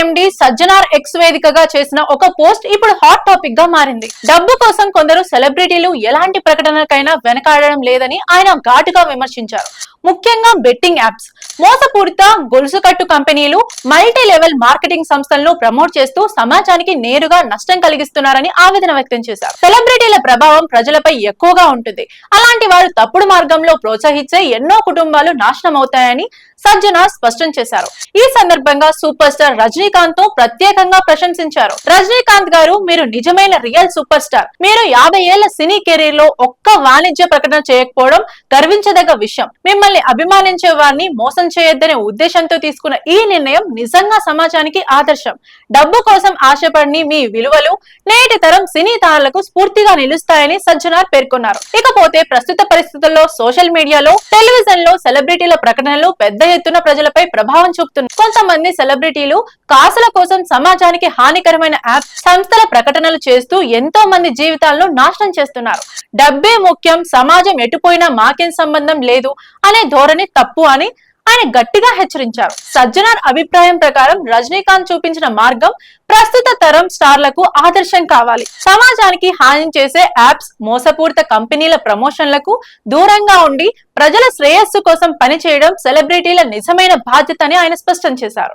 ఎండి Sajjanar X వేదికగా చేసిన ఒక పోస్ట్ ఇప్పుడు హాట్ టాపిక్గా మారింది. డబ్బు కోసం కొందరు సెలబ్రిటీలు ఎలాంటి ప్రకటనకైనా వెనకాడడం లేదని ఆయన ఘాటుగా విమర్శించారు. ముఖ్యంగా బెట్టింగ్ యాప్స్. మోసపూరిత గొలుసు కట్టు కంపెనీలు మల్టీ లెవెల్ మార్కెటింగ్ సంస్థలను ప్రమోట్ చేస్తూ సమాజానికి నేరుగా నష్టం కలిగిస్తున్నారని ఆవేదన వ్యక్తం చేశారు. సెలబ్రిటీల ప్రభావం ప్రజలపై ఎక్కువగా ఉంటుంది. అలాంటి వారు తప్పుడు మార్గంలో ప్రోత్సహించే ఎన్నో కుటుంబాలు నాశనం అవుతాయని సజ్జన స్పష్టం చేశారు. ఈ సందర్భంగా సూపర్ స్టార్ రజనీకాంత్తో ప్రత్యేకంగా ప్రశంసించారు. రజనీకాంత్ గారు మీరు నిజమైన రియల్ సూపర్ స్టార్. మీరు యాభై ఏళ్ళ సినీ కెరీర్లో ఒక్క వాణిజ్య ప్రకటన చేయకపోవడం గర్వించదగ్గ విషయం. మిమ్మల్ని అభిమానించే వారిని మోసం చేయొద్దనే ఉద్దేశంతో తీసుకున్న ఈ నిర్ణయం నిజంగా సమాజానికి ఆదర్శం. డబ్బు కోసం ఆశపడిని మీ విలువలు నేటి తరం సినీ తారలకు స్ఫూర్తిగా నిలుస్తాయని సజ్జనార్ పేర్కొన్నారు. ఇకపోతే ప్రస్తుత పరిస్థితుల్లో సోషల్ మీడియాలో టెలివిజన్లో సెలబ్రిటీల ప్రకటనలు పెద్ద ఎత్తున ప్రజలపై ప్రభావం చెప్తున్నారు కొంతమంది సెలబ్రిటీలు కాసుల కోసం సమాజానికి హానికరమైన యాప్ సంస్థల ప్రకటనలు చేస్తూ ఎంతో మంది జీవితాలను నాశనం చేస్తున్నారు. డబ్బే ముఖ్యం సమాజం ఎటుపోయినా మాకేం సంబంధం లేదు అనే ధోరణి తప్పు అని ఆయన గట్టిగా హెచ్చరించారు. సజ్జనార్ అభిప్రాయం ప్రకారం రజనీకాంత్ చూపించిన మార్గం ప్రస్తుత తరం స్టార్లకు ఆదర్శం కావాలి. సమాజానికి హాని చేసే యాప్స్ మోసపూరిత కంపెనీల ప్రమోషన్లకు దూరంగా ఉండి ప్రజల శ్రేయస్సు కోసం పనిచేయడం సెలబ్రిటీల నిజమైన బాధ్యత అని ఆయన స్పష్టం చేశారు.